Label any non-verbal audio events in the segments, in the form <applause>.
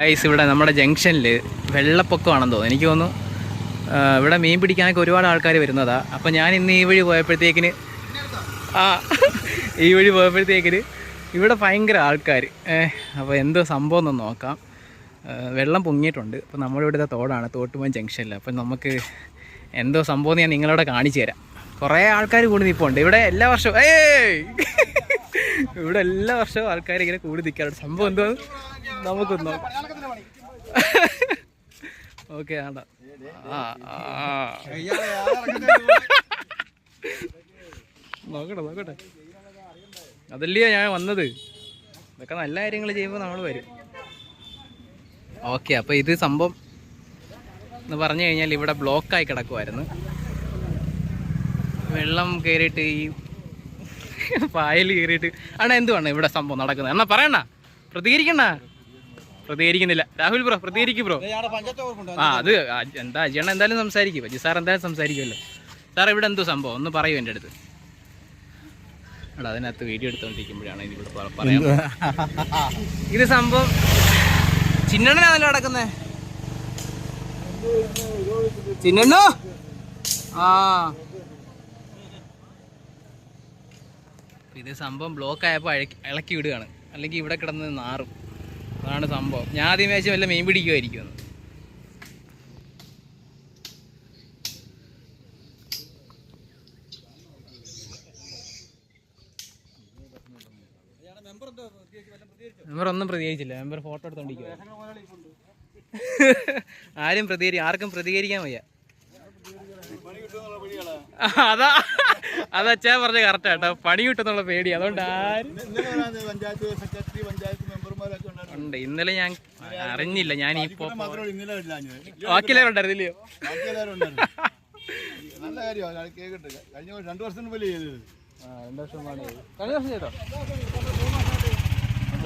Guys ഇവിടെ നമ്മുടെ ജംഗ്ഷനിൽ വെള്ളപ്പൊക്കമാണെന്ന് തോന്നുന്നു. എനിക്ക് തോന്നുന്നു ഇവിടെ മീൻ പിടിക്കാനൊക്കെ ഒരുപാട് ആൾക്കാർ വരുന്നതാ. അപ്പം ഞാൻ ഇന്ന് ഈ വഴി പോയപ്പോഴത്തേക്കിന് ആ ഈ വഴി പോയപ്പോഴത്തേക്കിന് ഇവിടെ ഭയങ്കര ആൾക്കാർ അപ്പോൾ എന്തോ സംഭവം ഒന്ന് നോക്കാം. വെള്ളം പൊങ്ങിയിട്ടുണ്ട്. അപ്പോൾ നമ്മളിവിടുത്തെ തോടാണ് തോട്ടുപോയി ജംഗ്ഷനിൽ അപ്പം നമുക്ക് എന്തോ സംഭവം ഞാൻ നിങ്ങളോട് കാണിച്ചു തരാം. കുറേ ആൾക്കാർ കൂടി നിൽപ്പുണ്ട് ഇവിടെ എല്ലാ വർഷവും ഏയ്! ഇവിടെ എല്ലാ വർഷവും ആൾക്കാർ ഇങ്ങനെ കൂടി നിൽക്കാറുണ്ട് സംഭവം എന്തോ? നമുക്കൊന്നും ഓക്കെ ആണ്ട. നോക്കട്ടെ നോക്കട്ടെ. അതല്ലയോ ഞാൻ വന്നത്? ഇതൊക്കെ നല്ല കാര്യങ്ങൾ ചെയ്യുമ്പോൾ നമ്മൾ വരും. ഓക്കെ അപ്പോൾ ഇത് സംഭവം എന്ന് പറഞ്ഞു കഴിഞ്ഞാൽ ഇവിടെ ബ്ലോക്കായി കിടക്കുമായിരുന്നു വെള്ളം കയറിയിട്ട് ഈ പായൽ കയറിയിട്ട്. അണ്ണാ എന്തുവാണ് ഇവിടെ സംഭവം നടക്കുന്നത്? എന്നാ പറയണ പ്രതികരിക്കണ്ണ. പ്രതികരിക്കുന്നില്ല. രാഹുൽ ബ്രോ പ്രതികരിക്കും ബ്രോ. ആ അത് എന്താ അജിയണ്ണ എന്തായാലും സംസാരിക്കും. അജി സാർ എന്തായാലും സംസാരിക്കുമല്ലോ. സാർ ഇവിടെ എന്തോ സംഭവം? ഒന്ന് പറയൂ എന്റെ അടുത്ത്. എടാ അതിനകത്ത് വീഡിയോ എടുത്തോണ്ടിരിക്കുമ്പോഴാണ് ഇതിവിടെ ഇവിടെ പറയാൻ ഇത് സംഭവം ചിന്നണ്ണനാണല്ലോ നടക്കുന്നേ? ചിന്നണ്ണോ? ആ. ഇത് സംഭവം ബ്ലോക്ക് ആയപ്പോൾ ഇളക്കി വിടുകയാണ്. അല്ലെങ്കിൽ ഇവിടെ കിടന്ന് നാറും. അതാണ് സംഭവം. ഞാൻ ആദ്യം വിചാരിച്ചു വല്ല മീൻ പിടിക്കുമായിരിക്കും മെമ്പർ ഒന്നും പ്രതികരിച്ചില്ല. മെമ്പർ ഫോട്ടോ എടുത്തോണ്ടിരിക്കുക ആരും പ്രതികരി ആർക്കും പ്രതികരിക്കാൻ വയ്യ. അതാ അതാ അച്ഛാ പറഞ്ഞ കറക്റ്റ് കേട്ടോ. പണി കിട്ടുന്നുള്ള പേടി. അതുകൊണ്ട് ആരും പഞ്ചായത്ത് സെക്രട്ടറി പഞ്ചായത്ത് മെമ്പർമാരൊക്കെ ഉണ്ടായിരുന്നു. ഉണ്ട്. ഇന്നലെ ഞാൻ അറിഞ്ഞില്ല. ഞാൻ ഇല്ലാഞ്ഞത് ബാക്കിയെല്ലാവരും ഉണ്ടായിരുന്നില്ലയോ ബാക്കി എല്ലാവരും ഉണ്ടായിരുന്നു. നല്ല കാര്യമാണ് കേൾക്കട്ടെ കഴിഞ്ഞ വർഷം രണ്ടു വർഷത്തിന് മുമ്പ് ചെയ്തത്? രണ്ട് വർഷം കഴിഞ്ഞ വർഷം ചെയ്തോ?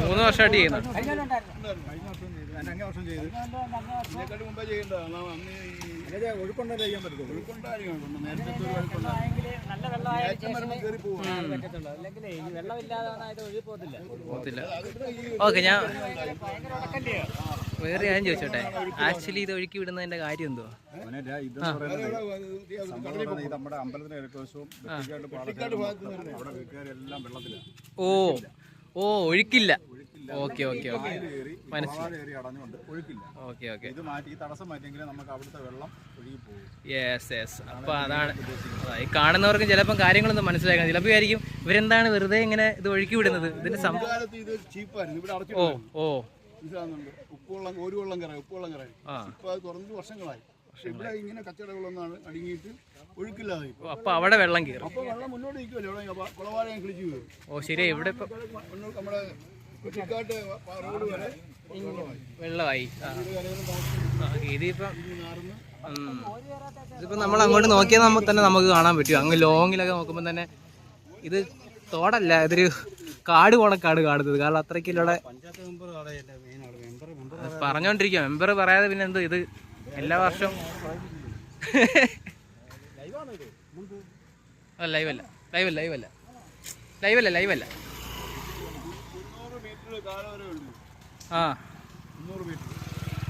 മൂന്ന് വർഷമായിട്ട് ചെയ്യുന്നുണ്ട്. കഴിഞ്ഞ വർഷം ചെയ്തു. ഞാൻ അങ്ങേ വർഷം ചെയ്തു. ഇതിനെക്കാട്ടി മുമ്പേ ചെയ്യേണ്ടതാണ്. അന്ന് ഈ ചെയ്യാൻ പറ്റത്തുള്ളൂ. പോകും പോകത്തില്ല ഓക്കെ ഞാൻ വേറെ ഞാൻ ചോദിച്ചോട്ടെ? ആക്ച്വലി ഇത് ഒഴുക്കി വിടുന്നതിന്റെ കാര്യം എന്തോ? നമ്മുടെ ഓ ഓ ഒഴുക്കില്ല. Okay okay okay. അപ്പൊ മനസ്സിലായി. കയറി അടഞ്ഞുകൊണ്ട് ഒഴുക്കില്ല. Okay okay. ഇത് മാറ്റി ഈ തടസ്സം മാറ്റിയെങ്കിലേ നമുക്ക് അവിടുത്തെ വെള്ളം ഒഴുകി പോകും. യെസ് യെസ് അപ്പോൾ അതാണ് കാണുന്നവർക്ക് ഈ കാണുന്നവർക്ക് ചിലപ്പം കാര്യങ്ങളൊന്നും മനസ്സിലാക്കാൻ ചിലപ്പോൾ വിചാരിക്കും ഇവരെന്താണ് വെറുതെ ഇങ്ങനെ ഇത് ഒഴുക്കി വിടുന്നത്? ഇതിന്റെ സംഭവം ഇത് ചീപ്പായിരുന്നു. ഇവിടെ ഓ ഓ. ഉപ്പുവെള്ളം ഒരു വെള്ളം കയറാം ഉപ്പുവെള്ളം ഇപ്പൊ അത് തുറന്നിട്ട് വർഷങ്ങളായി. പക്ഷെ ഇവിടെ ഇങ്ങനെ കച്ചവടങ്ങളൊന്നാണ് അടുങ്ങിയിട്ട് ഒഴുക്കില്ലാതെ അവിടെ വെള്ളം കയറും. അപ്പൊ വെള്ളം മുന്നോട്ട് നിൽക്കുമല്ലോ കുളവാഴ കിളിച്ചു ഓ ശരി ഇവിടെ നമ്മുടെ വെള്ളമായി. ഇതിപ്പം നമ്മൾ അങ്ങോട്ട് നോക്കിയാൽ നമുക്ക് തന്നെ നമുക്ക് കാണാൻ പറ്റും. അങ്ങ് ലോങ്ങിലൊക്കെ നോക്കുമ്പോൾ തന്നെ ഇത് തോടല്ല ഇതൊരു കാട് പോണക്കാട് കാണുന്നത്. കാരണം അത്രയ്ക്കിലൂടെ പറഞ്ഞോണ്ടിരിക്കുക മെമ്പർ പറയാതെ പിന്നെ എന്ത് ഇത്? എല്ലാ വർഷവും ലൈവല്ല ലൈവല്ല ലൈവല്ല ലൈവല്ല ലൈവല്ല മുന്നൂറ് മീറ്റർ കാലം വരെ ഉണ്ട് ആ.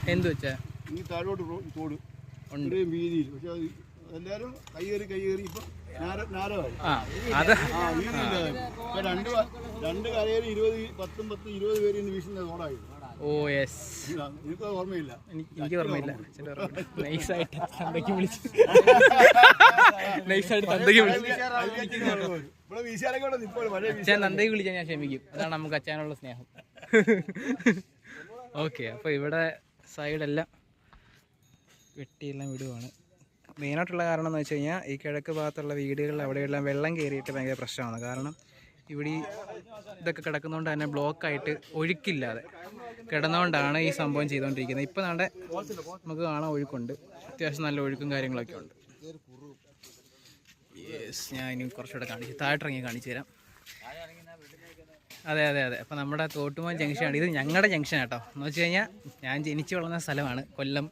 എന്ത് വെച്ചാ? ഈ താഴോട്ട് തോട്. ഉണ്ട്. വീതിയിൽ. പക്ഷെ എല്ലാവരും കയ്യേറി കയ്യേറി ഇപ്പൊ രണ്ട് രണ്ട് കരയിൽ ഇരുപത് പത്തും പത്തും ഇരുപത് പേര് ഇന്ന് വീശുന്ന തോടായി. ഓ യെസ്. എനിക്ക് ഓർമ്മയില്ല. എനിക്ക് ഓർമ്മയില്ല. <laughs> നൈസായിട്ട് വിളിച്ചു. <laughs> നൈസായിട്ട് തന്തയ്ക്ക് അച്ഛൻ ഞാൻ ക്ഷമിക്കും. അതാണ് നമുക്ക് അച്ഛനുള്ള സ്നേഹം. ഓക്കെ അപ്പോൾ ഇവിടെ സൈഡെല്ലാം വെട്ടിയെല്ലാം വിടുവാണ്. മെയിനായിട്ടുള്ള കാരണം എന്ന് വെച്ച് കഴിഞ്ഞാൽ ഈ കിഴക്ക് ഭാഗത്തുള്ള വീടുകളിൽ അവിടെയെല്ലാം വെള്ളം കയറിയിട്ട് ഭയങ്കര പ്രശ്നമാണ്. കാരണം ഇവിടെ ഇതൊക്കെ കിടക്കുന്നതുകൊണ്ട് തന്നെ ബ്ലോക്കായിട്ട് ഒഴുക്കില്ലാതെ കിടന്നുകൊണ്ടാണ് ഈ സംഭവം ചെയ്തുകൊണ്ടിരിക്കുന്നത് ഇപ്പം നമ്മുടെ നമുക്ക് കാണാൻ ഒഴുക്കുണ്ട്. അത്യാവശ്യം നല്ല ഒഴുക്കും കാര്യങ്ങളൊക്കെ ഉണ്ട്. യെസ് ഞാൻ ഇനി കുറച്ചുകൂടെ കാണിച്ചു താഴോട്ടിറങ്ങി കാണിച്ചു തരാം. അതെ അതെ അതെ. അപ്പോൾ നമ്മുടെ തോട്ടുമോൻ ജംഗ്ഷനാണ്. ഇത് ഞങ്ങളുടെ ജംഗ്ഷൻ കേട്ടോ എന്ന് വെച്ച് കഴിഞ്ഞാൽ ഞാൻ ജനിച്ചു വളർന്ന സ്ഥലമാണ് കൊല്ലം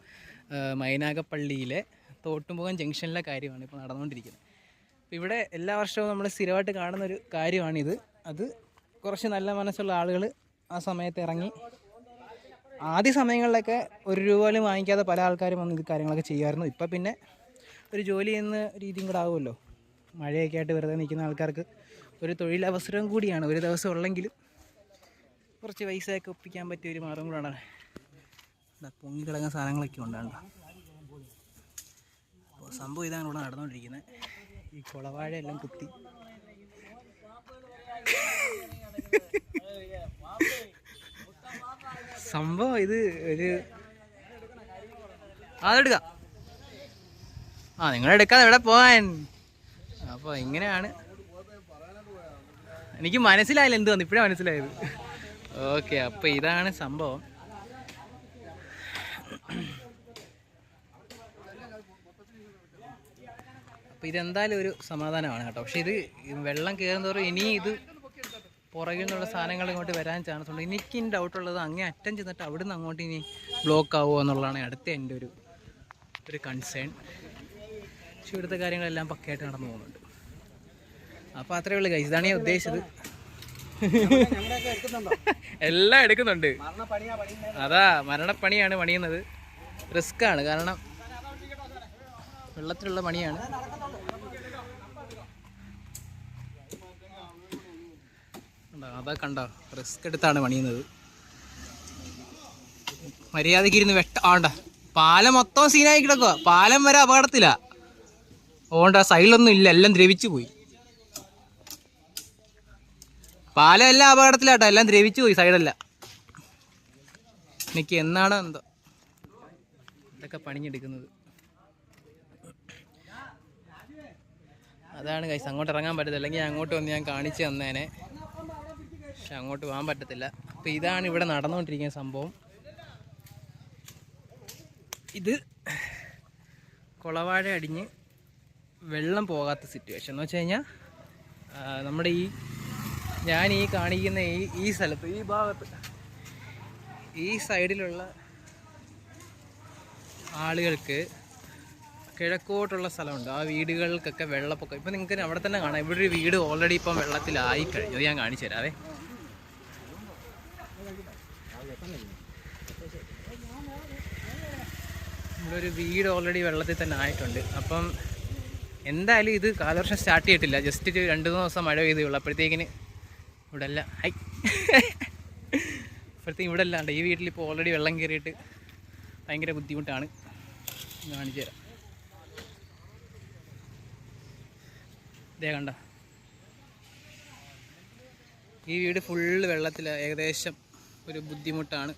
മൈനാഗപ്പള്ളിയിലെ തോട്ടുമുഖം ജംഗ്ഷനിലെ കാര്യമാണ് ഇപ്പോൾ നടന്നുകൊണ്ടിരിക്കുന്നത്. അപ്പോൾ ഇവിടെ എല്ലാ വർഷവും നമ്മൾ സ്ഥിരമായിട്ട് കാണുന്നൊരു കാര്യമാണിത്. അത് കുറച്ച് നല്ല മനസ്സുള്ള ആളുകൾ ആ സമയത്ത് ഇറങ്ങി ആദ്യ സമയങ്ങളിലൊക്കെ ഒരു രൂപ പോലും വാങ്ങിക്കാതെ പല ആൾക്കാരും വന്ന് ഇത് കാര്യങ്ങളൊക്കെ ചെയ്യുമായിരുന്നു ഇപ്പം പിന്നെ ഒരു ജോലി ചെയ്യുന്ന രീതിയും കൂടെ ആവുമല്ലോ. മഴയൊക്കെ ആയിട്ട് വെറുതെ നിൽക്കുന്ന ആൾക്കാർക്ക് ഒരു തൊഴിലവസരം കൂടിയാണ്. ഒരു ദിവസം ഉള്ളെങ്കിലും കുറച്ച് പൈസയൊക്കെ ഒപ്പിക്കാൻ പറ്റിയ ഒരു മാർഗം കൂടാണ്. എന്താ പൊങ്ങി കിടങ്ങുന്ന സാധനങ്ങളൊക്കെ ഉണ്ടാകണ്ട അപ്പോൾ സംഭവം ഇതാണ് ഇവിടെ നടന്നുകൊണ്ടിരിക്കുന്നത്. ഈ കുളവാഴയെല്ലാം കുത്തി. സംഭവം ഇത് ഒരു അതെടുക്ക ആ നിങ്ങളെടുക്കാതെ എവിടെ പോവാൻ? അപ്പോൾ ഇങ്ങനെയാണ് എനിക്ക് മനസ്സിലായില്ല എന്ത് വന്നു. ഇപ്പോഴാണ് മനസ്സിലായത്. ഓക്കെ അപ്പോൾ ഇതാണ് സംഭവം. അപ്പോൾ ഇതെന്തായാലും ഒരു സമാധാനമാണ് കേട്ടോ. പക്ഷേ ഇത് വെള്ളം കയറുന്നതോറും ഇനി ഇത് പുറകിൽ നിന്നുള്ള സാധനങ്ങൾ ഇങ്ങോട്ട് വരാൻ ചാൻസ് ഉണ്ട്. എനിക്ക് ഡൗട്ട് ഉള്ളത് അങ്ങേ അറ്റം ചെന്നിട്ട് നിന്ന് അങ്ങോട്ട് ഇനി ബ്ലോക്ക് ആവുമോ എന്നുള്ളതാണ് അടുത്ത എന്റെ ഒരു ഒരു കൺസേൺ പക്ഷെ ഇവിടുത്തെ കാര്യങ്ങളെല്ലാം പക്കയായിട്ട് നടന്നു പോകുന്നുണ്ട്. അപ്പോൾ അത്രേ ഉള്ളൂ ഗൈസ് ഇതാണ് ഞാൻ ഉദ്ദേശിച്ചത്. <laughs> എല്ലാം എടുക്കുന്നുണ്ട്. അതാ മരണപ്പണിയാണ് പണിയുന്നത്. റിസ്ക് ആണ് കാരണം വെള്ളത്തിലുള്ള പണിയാണ്. അതാ കണ്ടോ റിസ്ക് എടുത്താണ് പണിയുന്നത്. മര്യാദയ്ക്ക് ഇരുന്ന് വെട്ട ആണ്ട പാലം മൊത്തം സീനായി കിടക്കുക പാലം വരെ അപകടത്തിലാ. ഓണ്ട സൈഡിലൊന്നും ഇല്ല എല്ലാം ദ്രവിച്ചു പോയി. പാലം എല്ലാം അപകടത്തിലാട്ടോ. എല്ലാം ദ്രവിച്ചു പോയി സൈഡല്ല. എനിക്ക് എന്നാണ് എന്തോ. ഇതൊക്കെ പണിഞ്ഞെടുക്കുന്നത്. അതാണ് കൈസ് അങ്ങോട്ട് ഇറങ്ങാൻ പറ്റത്തില്ല. അല്ലെങ്കിൽ അങ്ങോട്ട് വന്ന് ഞാൻ കാണിച്ചു തന്നേനെ. പക്ഷെ അങ്ങോട്ട് പോകാൻ പറ്റത്തില്ല. അപ്പോൾ ഇതാണ് ഇവിടെ നടന്നുകൊണ്ടിരിക്കുന്ന സംഭവം. ഇത് കുളവാഴ അടിഞ്ഞ് വെള്ളം പോകാത്ത സിറ്റുവേഷൻ എന്ന് വെച്ച് കഴിഞ്ഞാൽ നമ്മുടെ ഈ ഞാൻ ഈ കാണിക്കുന്ന ഈ ഈ സ്ഥലത്ത് ഈ ഭാഗത്ത് ഈ സൈഡിലുള്ള ആളുകൾക്ക് കിഴക്കോട്ടുള്ള സ്ഥലമുണ്ട്. ആ വീടുകൾക്കൊക്കെ വെള്ളപ്പൊക്കം. ഇപ്പം നിങ്ങൾക്ക് അവിടെ തന്നെ കാണാം. ഇവിടെ ഒരു വീട് ഓൾറെഡി ഇപ്പം വെള്ളത്തിലായി കഴിഞ്ഞു. ഞാൻ കാണിച്ചു തരാവേ. ഇവിടെ ഒരു വീട് ഓൾറെഡി വെള്ളത്തിൽ തന്നെ ആയിട്ടുണ്ട്. അപ്പം എന്തായാലും ഇത് കാലവർഷം സ്റ്റാർട്ട് ചെയ്തിട്ടില്ല. ജസ്റ്റ് ഒരു രണ്ട് മൂന്ന് ദിവസം മഴ പെയ്തേ ഉള്ളൂ. അപ്പോഴത്തേക്കിന് ഇവിടെ എല്ലാം ഹൈ ഇപ്പോഴത്തേക്കും ഇവിടെ അല്ലാണ്ട് ഈ വീട്ടിൽ ഇപ്പോൾ ഓൾറെഡി വെള്ളം കയറിയിട്ട് ഭയങ്കര ബുദ്ധിമുട്ടാണ്. കാണിച്ചു തരാം. ഇതേ കണ്ട. ഈ വീട് ഫുള്ള് വെള്ളത്തിൽ ഏകദേശം ഒരു ബുദ്ധിമുട്ടാണ്.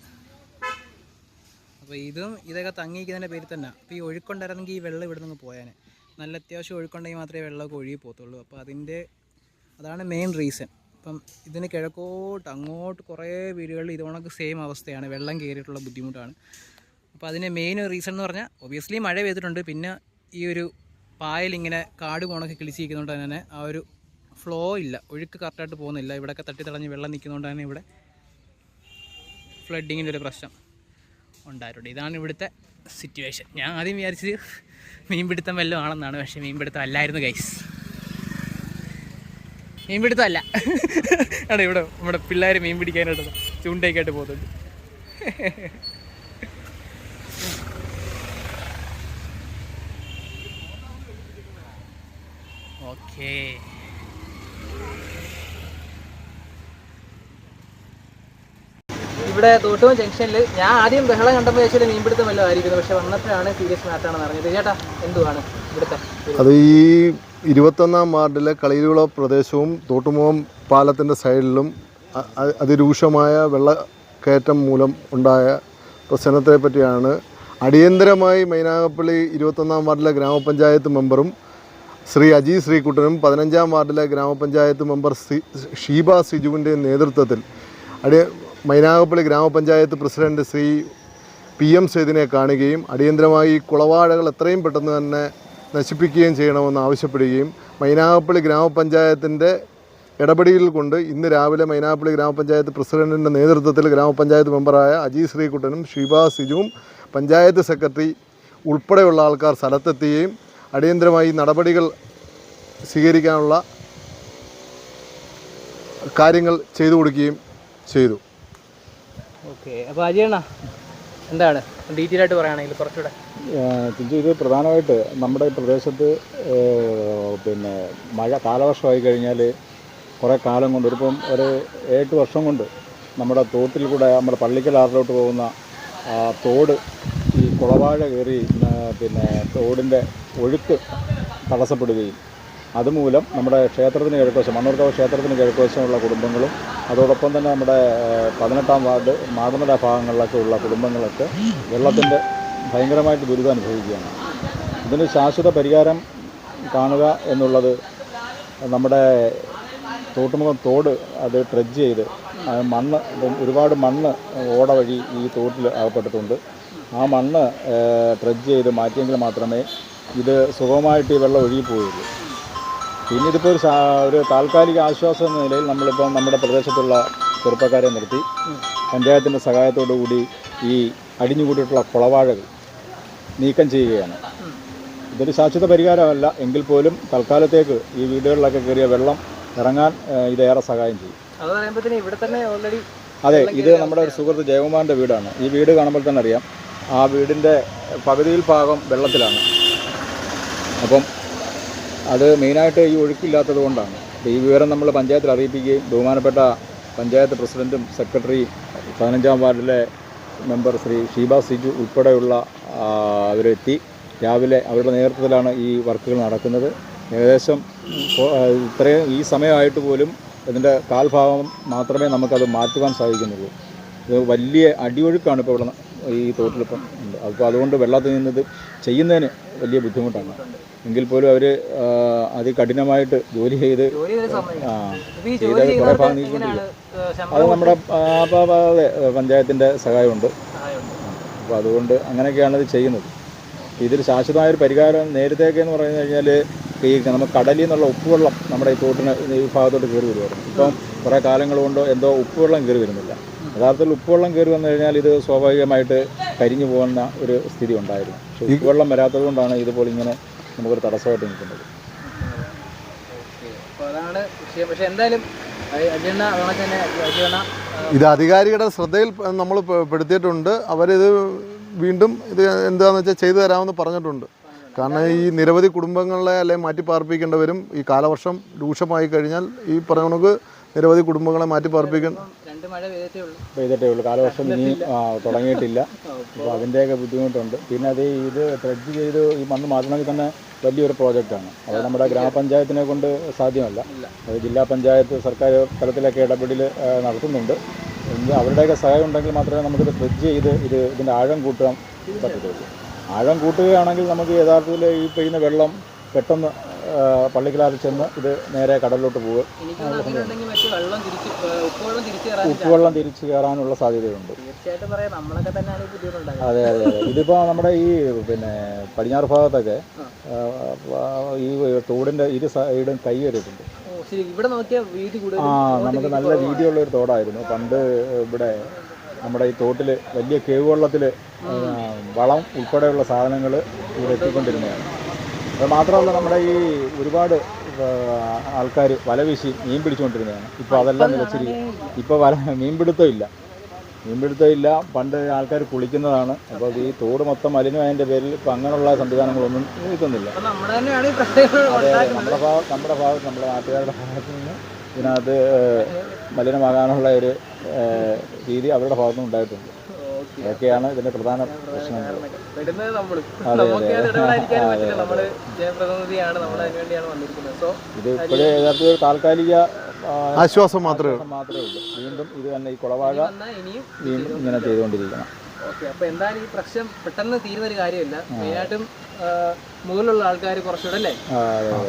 അപ്പോൾ ഇതും ഇതൊക്കെ തങ്ങിയിരിക്കുന്നതിന്റെ പേരിൽ തന്നെ. അപ്പോൾ ഈ ഒഴുക്കുണ്ടായിരുന്നെങ്കിൽ ഈ വെള്ളം ഇവിടെ നിന്ന് പോയാനെ. നല്ല അത്യാവശ്യം ഒഴുക്കുണ്ടെങ്കിൽ മാത്രമേ വെള്ളമൊക്കെ ഒഴുകി പോകത്തുള്ളൂ. അപ്പോൾ അതിന്റെ അതാണ് മെയിൻ റീസൺ അപ്പം ഇതിന് കിഴക്കോട്ട് അങ്ങോട്ട് കുറേ വീടുകളിൽ ഇതുകൊണ്ടൊക്കെ സെയിം അവസ്ഥയാണ്. വെള്ളം കയറിയിട്ടുള്ള ബുദ്ധിമുട്ടാണ്. അപ്പോൾ അതിന് മെയിൻ റീസൺ എന്ന് പറഞ്ഞാൽ ഒബിയസ്ലി മഴ പെയ്തിട്ടുണ്ട്. പിന്നെ ഈ ഒരു പായലിങ്ങനെ കാട് കോണൊക്കെ കിളിച്ചിരിക്കുന്നതുകൊണ്ട് തന്നെ ആ ഒരു ഫ്ലോ ഇല്ല. ഒഴുക്ക് കറക്റ്റായിട്ട് പോകുന്നില്ല. ഇവിടെയൊക്കെ തടഞ്ഞ് വെള്ളം നിൽക്കുന്നതുകൊണ്ട് തന്നെ ഇവിടെ ഫ്ലഡിങ്ങിന്റെ ഒരു പ്രശ്നം ഉണ്ടായിട്ടുണ്ട്. ഇതാണ് ഇവിടുത്തെ സിറ്റുവേഷൻ ഞാൻ ആദ്യം വിചാരിച്ചത് മീൻപിടുത്തം വല്ലതും ആണെന്നാണ്. പക്ഷേ മീൻപിടുത്തം അല്ലായിരുന്നു ഗൈസ് മീൻപിടുത്തം പിടുത്തമല്ല ആണ് ഇവിടെ നമ്മുടെ പിള്ളേർ മീൻ പിടിക്കാനായിട്ട് ചൂണ്ടയൊക്കെയായിട്ട് പോകുന്നുണ്ട്. ഓക്കേ. ഇവിടെ തോട്ടും ജംഗ്ഷനിൽ ഞാൻ ആദ്യം ബഹളം കണ്ടപ്പോൾ ചോദിച്ചാൽ മീൻപിടുത്തം വല്ലതും ആയിരിക്കുന്നു പക്ഷെ വന്നപ്പോഴാണ് സീരിയസ് മാറ്റാണെന്ന് അറിഞ്ഞത്. ചേട്ടാ എന്തുവാണ് ഇവിടുത്തെ അത് ഈ ഇരുപത്തൊന്നാം വാർഡിലെ കളിയിലുള്ള പ്രദേശവും തോട്ടുമുഖം പാലത്തിന്റെ സൈഡിലും അതിരൂക്ഷമായ വെള്ളക്കയറ്റം മൂലം ഉണ്ടായ പ്രശ്നത്തെ പറ്റിയാണ് അടിയന്തരമായി മൈനാഗപ്പള്ളി ഇരുപത്തൊന്നാം വാർഡിലെ ഗ്രാമപഞ്ചായത്ത് മെമ്പറും ശ്രീ അജി ശ്രീകുട്ടനും പതിനഞ്ചാം വാർഡിലെ ഗ്രാമപഞ്ചായത്ത് മെമ്പർ ഷീബ സിജുവിന്റെ നേതൃത്വത്തിൽ അടിയ മൈനാഗപ്പള്ളി ഗ്രാമപഞ്ചായത്ത് പ്രസിഡന്റ് ശ്രീ പി എം സേതിനെ കാണുകയും അടിയന്തരമായി കുളവാടകൾ എത്രയും പെട്ടെന്ന് തന്നെ നശിപ്പിക്കുകയും ചെയ്യണമെന്ന് ആവശ്യപ്പെടുകയും മൈനാഗപ്പള്ളി ഗ്രാമപഞ്ചായത്തിന്റെ ഇടപെടിയിൽ കൊണ്ട് ഇന്ന് രാവിലെ മൈനാഗപ്പള്ളി ഗ്രാമപഞ്ചായത്ത് പ്രസിഡന്റിന്റെ നേതൃത്വത്തിൽ ഗ്രാമപഞ്ചായത്ത് മെമ്പറായ അജി ശ്രീകുട്ടനും ഷീബ സിജുവും പഞ്ചായത്ത് സെക്രട്ടറി ഉൾപ്പെടെയുള്ള ആൾക്കാർ സ്ഥലത്തെത്തുകയും അടിയന്തരമായി നടപടികൾ സ്വീകരിക്കാനുള്ള കാര്യങ്ങൾ ചെയ്തു കൊടുക്കുകയും ചെയ്തു. ഓക്കെ. അപ്പോൾ അജയണ്ണ എന്താണ്? ഡീറ്റെയിൽ ആയിട്ട് പറയുകയാണെങ്കിൽ കുറച്ചുകൂടെ. ചിഞ്ചു ഇത് പ്രധാനമായിട്ട് നമ്മുടെ പ്രദേശത്ത് പിന്നെ മഴ കാലവർഷമായി കഴിഞ്ഞാൽ കുറേ കാലം കൊണ്ട് ഒരിപ്പം ഒരു എട്ട് വർഷം കൊണ്ട് നമ്മുടെ തോട്ടിൽ കൂടെ നമ്മുടെ പള്ളിക്കലാറിലോട്ട് പോകുന്ന ആ, തോട് ഈ കുളവാഴ കയറി പിന്നെ തോടിന്റെ ഒഴുക്ക് തടസ്സപ്പെടുകയും അതുമൂലം നമ്മുടെ ക്ഷേത്രത്തിന് കിഴക്കുവശം മണ്ണൂർക്കാവ് ക്ഷേത്രത്തിന് കിഴക്കുവശമുള്ള കുടുംബങ്ങളും അതോടൊപ്പം തന്നെ നമ്മുടെ പതിനെട്ടാം വാർഡ് മാടമല ഭാഗങ്ങളിലൊക്കെ ഉള്ള കുടുംബങ്ങളൊക്കെ വെള്ളത്തിന്റെ ഭയങ്കരമായിട്ട് ദുരിതം അനുഭവിക്കുകയാണ്. ഇതിന് ശാശ്വത പരിഹാരം കാണുക എന്നുള്ളത് നമ്മുടെ തോട്ടുമുഖം തോട് അത് ട്രെഡ്ജ് ചെയ്ത് മണ്ണ് ഒരുപാട് മണ്ണ് ഓട വഴി ഈ തോട്ടിൽ അകപ്പെട്ടിട്ടുണ്ട്. ആ മണ്ണ് ട്രെഡ്ജ് ചെയ്ത് മാറ്റിയെങ്കിൽ മാത്രമേ ഇത് സുഖമായിട്ട് ഈ വെള്ളം ഒഴുകി പോവുകയുള്ളൂ. പിന്നെ ഇതിപ്പോൾ ഒരു ഒരു താൽക്കാലിക ആശ്വാസം എന്ന നിലയിൽ നമ്മളിപ്പം നമ്മുടെ പ്രദേശത്തുള്ള ചെറുപ്പക്കാരെ നിർത്തി. പഞ്ചായത്തിന്റെ സഹായത്തോടു കൂടി ഈ അടിഞ്ഞുകൂടിയിട്ടുള്ള കുളവാഴകൾ നീക്കം ചെയ്യുകയാണ്. ഇതൊരു ശാശ്വത പരിഹാരമല്ല. എങ്കിൽ പോലും തൽക്കാലത്തേക്ക് ഈ വീടുകളിലൊക്കെ കയറിയ വെള്ളം ഇറങ്ങാൻ ഇതേറെ സഹായം ചെയ്യും. അത് പറയുമ്പോഴത്തേന് ഇവിടെ തന്നെ ഓൾറെഡി അതെ ഇത് നമ്മുടെ ഒരു സുഹൃത്ത് ജയകുമാറിന്റെ വീടാണ്. ഈ വീട് കാണുമ്പോൾ തന്നെ അറിയാം ആ വീടിന്റെ പകുതിയിൽ ഭാഗം വെള്ളത്തിലാണ്. അപ്പം അത് മെയിനായിട്ട് ഈ ഒഴുക്കില്ലാത്തത് കൊണ്ടാണ്. ഈ വിവരം നമ്മൾ പഞ്ചായത്തിൽ അറിയിപ്പിക്കുകയും ബഹുമാനപ്പെട്ട പഞ്ചായത്ത് പ്രസിഡന്റും സെക്രട്ടറി പതിനഞ്ചാം വാർഡിലെ മെമ്പർ ശ്രീ ഷീബ സിജു ഉൾപ്പെടെയുള്ള അവരെത്തി. രാവിലെ അവരുടെ നേതൃത്വത്തിലാണ് ഈ വർക്കുകൾ നടക്കുന്നത്. ഏകദേശം ഇത്രയും ഈ സമയമായിട്ട് പോലും ഇതിന്റെ കാൽഭാഗം മാത്രമേ നമുക്കത് മാറ്റുവാൻ സാധിക്കുന്നുള്ളൂ. ഇത് വലിയ അടിയൊഴുക്കാണ് ഇപ്പോൾ ഇവിടെ ഈ തോട്ടിലിപ്പം ഉണ്ട്. അപ്പോൾ അതുകൊണ്ട് വെള്ളത്തിൽ നിന്നത് ചെയ്യുന്നതിന് വലിയ ബുദ്ധിമുട്ടാണ്. എങ്കിൽ പോലും അവർ അതികഠിനമായിട്ട് ജോലി ചെയ്ത് ജോലി ചെയ്ത് ആ ചെയ്ത് കുറേ ഭാഗം നീക്കിക്കൊണ്ടിരിക്കും അത് നമ്മുടെ അതെ പഞ്ചായത്തിന്റെ സഹായമുണ്ട്? അപ്പോൾ അതുകൊണ്ട് അങ്ങനെയൊക്കെയാണ് ഇത് ചെയ്യുന്നത്. ഇതിൽ ശാശ്വതമായൊരു പരിഹാരം നേരത്തെയൊക്കെ എന്ന് പറഞ്ഞു കഴിഞ്ഞാൽ ഈ നമുക്ക് കടലിൽ നിന്നുള്ള ഉപ്പുവെള്ളം നമ്മുടെ ഈ തോട്ടിന് ഈ ഭാഗത്തോട്ട് കയറി വരുമായിരുന്നു ഇപ്പം കുറേ കാലങ്ങൾ കൊണ്ട് എന്തോ ഉപ്പുവെള്ളം കയറി വരുന്നില്ല. യഥാർത്ഥത്തിൽ ഉപ്പുവെള്ളം കയറി വന്നു കഴിഞ്ഞാൽ ഇത് സ്വാഭാവികമായിട്ട് കരിഞ്ഞു പോകുന്ന ഒരു സ്ഥിതി ഉണ്ടായിരുന്നു. പക്ഷേ ഉപ്പുവെള്ളം വരാത്തത് കൊണ്ടാണ് ഇതുപോലെ ഇങ്ങനെ നമുക്കൊരു തടസ്സമായിട്ട് നിൽക്കുന്നത്. അതാണ് വിഷയം. പക്ഷേ എന്തായാലും അജയണ്ണ അതുകൊണ്ട് തന്നെ ഇത് അധികാരികളുടെ ശ്രദ്ധയിൽ നമ്മൾ പെടുത്തിയിട്ടുണ്ട്. അവരിത് വീണ്ടും ഇത് എന്താണെന്ന് വെച്ചാൽ ചെയ്തു തരാമെന്ന് പറഞ്ഞിട്ടുണ്ട്. കാരണം ഈ നിരവധി കുടുംബങ്ങളെ അല്ലെങ്കിൽ മാറ്റിപ്പാർപ്പിക്കേണ്ടവരും ഈ കാലവർഷം രൂക്ഷമായി കഴിഞ്ഞാൽ ഈ പറഞ്ഞ നിരവധി കുടുംബങ്ങളെ മാറ്റി പാർപ്പിക്കാൻ രണ്ട് മഴ പെയ്തേ ഉള്ളൂ. പെയ്തിട്ടേ ഉള്ളൂ. കാലവർഷം ഇനി തുടങ്ങിയിട്ടില്ല. അപ്പോൾ അതിന്റെയൊക്കെ ബുദ്ധിമുട്ടുണ്ട്. പിന്നെ അത് ഇത് ത്രെഡ് ചെയ്ത് ഈ മണ്ണ് മാറ്റണമെങ്കിൽ തന്നെ വലിയൊരു പ്രോജക്റ്റാണ് അത് നമ്മുടെ ഗ്രാമപഞ്ചായത്തിനെ കൊണ്ട് സാധ്യമല്ല. അത് ജില്ലാ പഞ്ചായത്ത് സർക്കാർ തലത്തിലൊക്കെ ഇടപെടൽ നടത്തുന്നുണ്ട്. എങ്കിൽ അവരുടെയൊക്കെ സഹായം ഉണ്ടെങ്കിൽ മാത്രമേ നമുക്കിത് ട്രെഡ്ജ് ചെയ്ത് ഇത് ഇതിന്റെ ആഴം കൂട്ടാൻ പറ്റത്തുള്ളൂ. ആഴം കൂട്ടുകയാണെങ്കിൽ നമുക്ക് യഥാർത്ഥത്തിൽ ഈ പെയ്യുന്ന വെള്ളം പെട്ടെന്ന് പള്ളിക്കലാറിൽ ചെന്ന് ഇത് നേരെ കടലിലോട്ട് പോകും ഉപ്പുവെള്ളം തിരിച്ചു കയറാനുള്ള സാധ്യതയുണ്ട്. അതെ അതെ അതെ. ഇതിപ്പോൾ നമ്മുടെ ഈ പിന്നെ പടിഞ്ഞാറ് ഭാഗത്തൊക്കെ ഈ തോടിന്റെ ഇരു സൈഡും കൈ വരുന്നുണ്ട് ഓ ശരി. ഇവിടെ നോക്കിയാൽ വീതി കൂടുതൽ ആ നമുക്ക് നല്ല വീതിയുള്ള ഒരു തോടായിരുന്നു. പണ്ട് ഇവിടെ നമ്മുടെ ഈ തോട്ടിൽ വലിയ കേവ് വെള്ളത്തിൽ വളം ഉൾപ്പെടെയുള്ള സാധനങ്ങൾ ഇവിടെ എത്തിക്കൊണ്ടിരുന്നതാണ്. അത് മാത്രമല്ല നമ്മുടെ ഈ ഒരുപാട് ആൾക്കാർ വല വീശി മീൻ പിടിച്ചുകൊണ്ടിരുന്നതാണ്. ഇപ്പോൾ അതെല്ലാം നിലച്ചിരിക്കും ഇപ്പോൾ വല മീൻപിടുത്തം ഇല്ല. മീൻപിടുത്തം ഇല്ല. പണ്ട് ആൾക്കാർ കുളിക്കുന്നതാണ്. അപ്പോൾ ഈ തോട് മൊത്തം മലിനമായതിന്റെ പേരിൽ ഇപ്പോൾ അങ്ങനെയുള്ള സംവിധാനങ്ങളൊന്നും നിൽക്കുന്നില്ല അതെ നമ്മുടെ ഭാഗം നമ്മുടെ ഭാഗത്ത് നമ്മുടെ നാട്ടുകാരുടെ ഭാഗത്ത് നിന്ന് ഇതിനകത്ത് മലിനമാകാനുള്ള ഒരു രീതി അവരുടെ ഭാഗത്തുനിന്ന് ഉണ്ടായിട്ടുണ്ട്. ഓക്കെ ഇതിന്റെ പ്രധാന പ്രശ്നങ്ങൾ. ഇത് ഇപ്പോഴേ യഥാർത്ഥത്തിൽ ഒരു താൽക്കാലിക ആശ്വാസം മാത്രമേ ഉള്ളൂ. മാത്രമേ ഉള്ളൂ. വീണ്ടും ഇത് തന്നെ ഈ കുളവാഴ ഇനിയും വീണ്ടും ഇങ്ങനെ ചെയ്തുകൊണ്ടിരിക്കണം. ഓക്കെ അപ്പൊ എന്തായാലും ഈ പ്രശ്നം പെട്ടെന്ന് തീരുന്ന ഒരു കാര്യമില്ല മെയിനായിട്ടും മുകളിലുള്ള ആൾക്കാർ കുറച്ചുകൂടെ അല്ലേ.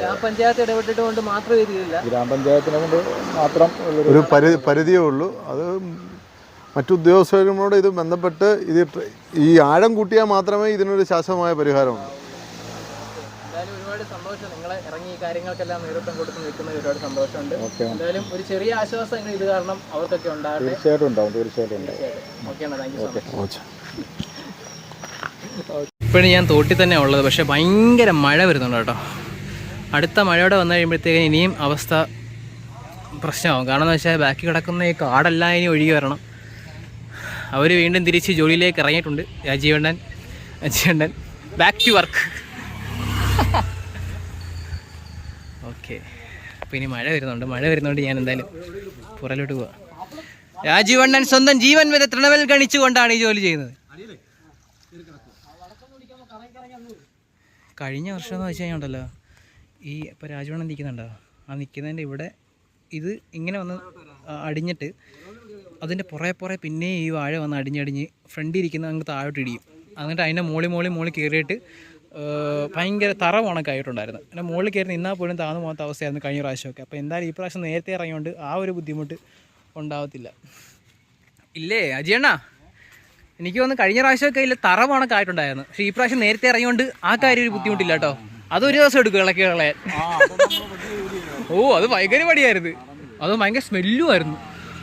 ഗ്രാമപഞ്ചായത്ത് ഇടപെട്ടിട്ട് കൊണ്ട് മാത്രം ഇത് തീരില്ല ഗ്രാമപഞ്ചായത്തിനെ കൊണ്ട് മാത്രം ഉള്ളൊരു ഒരു പരി പരിധിയേ ഉള്ളൂ. അത് മറ്റു ഉദ്യോഗസ്ഥരോട് ഇത് ബന്ധപ്പെട്ട് ഇത് ഈ ആഴം കൂട്ടിയാൽ മാത്രമേ ഇതിനൊരു ശാശ്വതമായ പരിഹാരമുള്ളൂ. എന്തായാലും ഒരുപാട് സന്തോഷം. നിങ്ങളെ ഇറങ്ങി ഈ കാര്യങ്ങൾക്കെല്ലാം നേതൃത്വം കൊടുത്ത് ഒരുപാട് സന്തോഷമുണ്ട്. എന്തായാലും ഒരു ചെറിയ ആശ്വാസം ഇത് കാരണം അവർക്കൊക്കെ ഉണ്ടാകട്ടെ. തീർച്ചയായിട്ടും ഉണ്ടാവും. തീർച്ചയായിട്ടും ഉണ്ടാവും. ഓക്കെയാണ് താങ്ക് യു സോ മച്ച്. ഇപ്പോഴും ഞാൻ തോട്ടിൽ തന്നെ ഉള്ളത്. പക്ഷേ ഭയങ്കര മഴ വരുന്നുണ്ട് കേട്ടോ. അടുത്ത മഴയോടെ വന്നു കഴിയുമ്പോഴത്തേക്കും ഇനിയും അവസ്ഥ പ്രശ്നമാവും കാരണം എന്ന് വെച്ചാൽ ബാക്കി കിടക്കുന്ന ഈ കാടെല്ലാം ഇനി ഒഴുകി വരണം. അവർ വീണ്ടും തിരിച്ച് ജോലിയിലേക്ക് ഇറങ്ങിയിട്ടുണ്ട്. രാജീവണ്ണൻ രാജീവണ്ണൻ ബാക്ക് ടു വർക്ക് ഓക്കെ അപ്പോൾ ഇനി മഴ വരുന്നുണ്ട്. മഴ വരുന്നുണ്ട് ഞാൻ എന്തായാലും പുറലോട്ട് പോവാം. രാജീവണ്ണൻ സ്വന്തം ജീവൻ വരെ തൃണവൽ ഗണിച്ചുകൊണ്ടാണ് ഈ ജോലി ചെയ്യുന്നത്. കഴിഞ്ഞ വർഷം എന്ന് വെച്ച് കഴിഞ്ഞാൽ ഈ ഇപ്പോൾ രാജവണ്ണം നിൽക്കുന്നുണ്ടോ? ആ നിൽക്കുന്നതിന്റെ ഇവിടെ ഇത് ഇങ്ങനെ വന്ന് അടിഞ്ഞിട്ട് അതിന്റെ പുറകെ പുറകെ പിന്നെ ഈ വാഴ വന്ന് അടിഞ്ഞടിഞ്ഞ് ഫ്രണ്ടിൽ ഇരിക്കുന്ന അങ്ങ് താഴോട്ട് ഇടിയും. എന്നിട്ട് അതിന്റെ മോളി മോളി മോളി കയറിയിട്ട് ഭയങ്കര തറ ഉണക്കായിട്ടുണ്ടായിരുന്നു. എന്റെ മുകളിൽ കയറി നിന്നാൽ പോലും താന്നു പോകാത്ത അവസ്ഥയായിരുന്നു കഴിഞ്ഞ പ്രാവശ്യമൊക്കെ. അപ്പോൾ എന്തായാലും ഈ പ്രാവശ്യം നേരത്തെ ഇറങ്ങിയോണ്ട് ആ ഒരു ബുദ്ധിമുട്ട് ഉണ്ടാവത്തില്ല. ഇല്ലേ അജിയണ്ണാ? എനിക്ക് വന്ന് കഴിഞ്ഞ പ്രാവശ്യമൊക്കെ ഇല്ല തറ ഉണക്കായിട്ടുണ്ടായിരുന്നു. പക്ഷേ ഈ പ്രാവശ്യം നേരത്തെ ഇറങ്ങിയോണ്ട് ആ കാര്യം ഒരു ബുദ്ധിമുട്ടില്ല കേട്ടോ. അതൊരു ദിവസം എടുക്കും ഇളക്കി കളയാൻ ഓ അത് ഭയങ്കര പടിയായിരുന്നു അത് ഭയങ്കര സ്മെല്ലും ആയിരുന്നു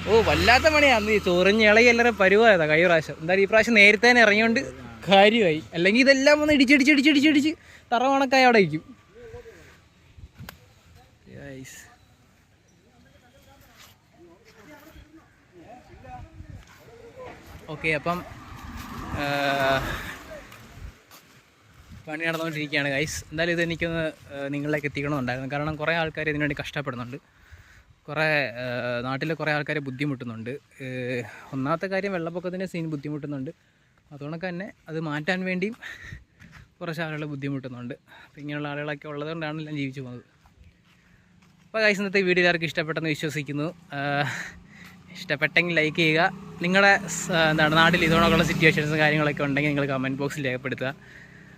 ഓ വല്ലാത്ത പണിയാണ് ഈ ചൊറിഞ്ഞ് ഇളകി എല്ലാവരും പരുവായതാ കഴിഞ്ഞ പ്രാവശ്യം. എന്തായാലും ഈ പ്രാവശ്യം നേരത്തെ ഇറങ്ങിയോണ്ട് കാര്യമായി. അല്ലെങ്കിൽ ഇതെല്ലാം ഒന്ന് ഇടിച്ചിടിച്ചിടിച്ചിടിച്ചിടിച്ച് തറ കണക്കായി അവിടെ ഇരിക്കും. ഓക്കെ അപ്പം പണി നടന്നുകൊണ്ടിരിക്കുകയാണ് ഗൈസ് എന്തായാലും ഇത് എനിക്കൊന്ന് നിങ്ങളിലേക്ക് എത്തിക്കണമെന്നുണ്ടായിരുന്നു. കാരണം കുറേ ആൾക്കാർ ഇതിനുവേണ്ടി കഷ്ടപ്പെടുന്നുണ്ട്. കുറേ നാട്ടിലെ കുറേ ആൾക്കാരെ ബുദ്ധിമുട്ടുന്നുണ്ട്. ഒന്നാമത്തെ കാര്യം വെള്ളപ്പൊക്കത്തിന്റെ സീൻ ബുദ്ധിമുട്ടുന്നുണ്ട്. അതുകൊണ്ടൊക്കെ തന്നെ അത് മാറ്റാൻ വേണ്ടിയും കുറച്ച് ആളുകൾ ബുദ്ധിമുട്ടുന്നുണ്ട്. അപ്പോൾ ഇങ്ങനെയുള്ള ആളുകളൊക്കെ ഉള്ളതുകൊണ്ടാണ് എല്ലാം ജീവിച്ചു പോകുന്നത്. അപ്പോൾ ഗൈസ് ഇന്നത്തെ വീഡിയോ എല്ലാവർക്കും ഇഷ്ടപ്പെട്ടെന്ന് വിശ്വസിക്കുന്നു. ഇഷ്ടപ്പെട്ടെങ്കിൽ ലൈക്ക് ചെയ്യുക. നിങ്ങളുടെ എന്താണ് നാട്ടിൽ ഇതോടൊക്കെയുള്ള സിറ്റുവേഷൻസും കാര്യങ്ങളൊക്കെ ഉണ്ടെങ്കിൽ നിങ്ങൾ കമന്റ് ബോക്സിൽ രേഖപ്പെടുത്തുക.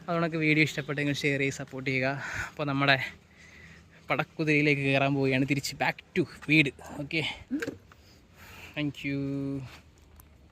അതുകൊണ്ടൊക്കെ വീഡിയോ ഇഷ്ടപ്പെട്ടെങ്കിൽ ഷെയർ ചെയ്ത് സപ്പോർട്ട് ചെയ്യുക. അപ്പോൾ നമ്മുടെ പടക്കുതിരയിലേക്ക് കയറാൻ പോവുകയാണ്. തിരിച്ച് ബാക്ക് ടു വീട്. Okay thank you